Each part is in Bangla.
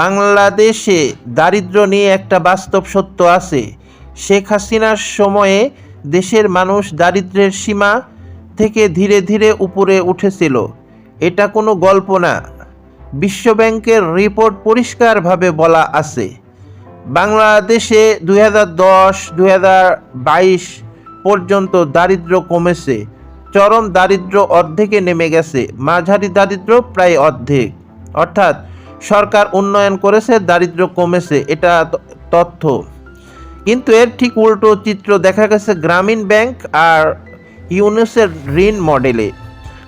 বাংলাদেশে দারিদ্র্য নিয়ে একটা বাস্তব সত্য আছে। শেখ হাসিনার সময়ে দেশের মানুষ দারিদ্র্যের সীমা থেকে ধীরে ধীরে উপরে উঠেছিল। এটা কোনো গল্প না। বিশ্বব্যাংকের রিপোর্ট পরিষ্কারভাবে বলা আছে। বাংলাদেশে দুই হাজার দশ পর্যন্ত দারিদ্র্য কমেছে। চরম দারিদ্র্য অর্ধেকে নেমে গেছে। মাঝারি দারিদ্র্য প্রায় অর্ধেক। অর্থাৎ সরকার উন্নয়ন করেছে, দারিদ্র্য কমেছে, এটা তথ্য। কিন্তু এর ঠিক উল্টো চিত্র দেখা গেছে গ্রামীণ ব্যাংক আর ইউনুসের ঋণ মডেলে।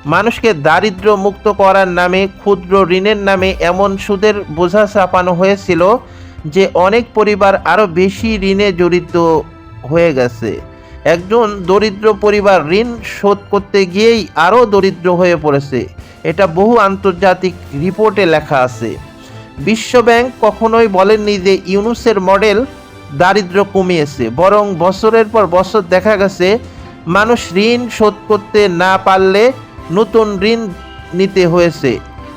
মানুষকে দারিদ্র মুক্ত করার নামে, ক্ষুদ্র ঋণের নামে এমন সুদের বোঝা চাপানো হয়েছিল যে অনেক পরিবার আরও বেশি ঋণে জড়িত হয়ে গেছে। একজন দরিদ্র পরিবার ঋণ শোধ করতে গিয়েই আরও দরিদ্র হয়ে পড়েছে। এটা বহু আন্তর্জাতিক রিপোর্টে লেখা আছে। বিশ্বব্যাংক কখনোই বলেননি যে ইউনুসের মডেল দারিদ্র্য কমিয়েছে, বরং বছরের পর বছর দেখা গেছে মানুষ ঋণ শোধ করতে না পারলে নতুন ঋণ নিতে হয়েছে।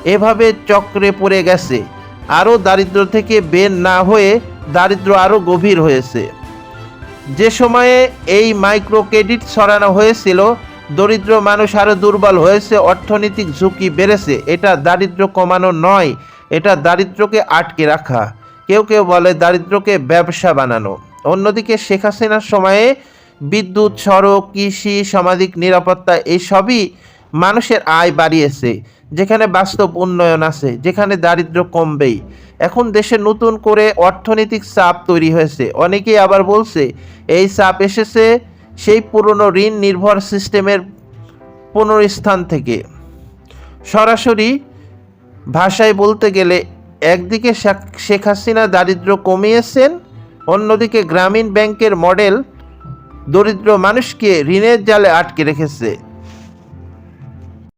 এভাবে চক্রে পড়ে গেছে। আরও দারিদ্র থেকে বের না হয়ে দারিদ্র আরও গভীর হয়েছে। যে সময়ে এই মাইক্রো ক্রেডিট ছড়ানো হয়েছিল, দরিদ্র মানুষ আরও দুর্বল হয়েছে, অর্থনৈতিক ঝুঁকি বেড়েছে। এটা দারিদ্র কমানো নয়, এটা দারিদ্রকে আটকে রাখা। কেউ কেউ বলে দারিদ্রকে ব্যবসা বানানো। অন্যদিকে শেখ হাসিনার সময়ে বিদ্যুৎ, সড়ক, কৃষি, সামাজিক নিরাপত্তা এই সবই মানুষের আয় বাড়িয়েছে, যেখানে বাস্তব উন্নয়ন আছে, যেখানে দারিদ্র কমবেই। এখন দেশে নতুন করে অর্থনৈতিক চাপ তৈরি হয়েছে। অনেকেই আবার বলছে, এই চাপ এসেছে সেই পুরনো ঋণ নির্ভর সিস্টেমের পুনরস্থান থেকে। সরাসরি ভাষায় বলতে গেলে, একদিকে শেখ- হাসিনা দারিদ্র কমিয়েছেন, অন্যদিকে গ্রামীণ ব্যাংকের মডেল দরিদ্র মানুষকে ঋণের জালে আটকে রেখেছে।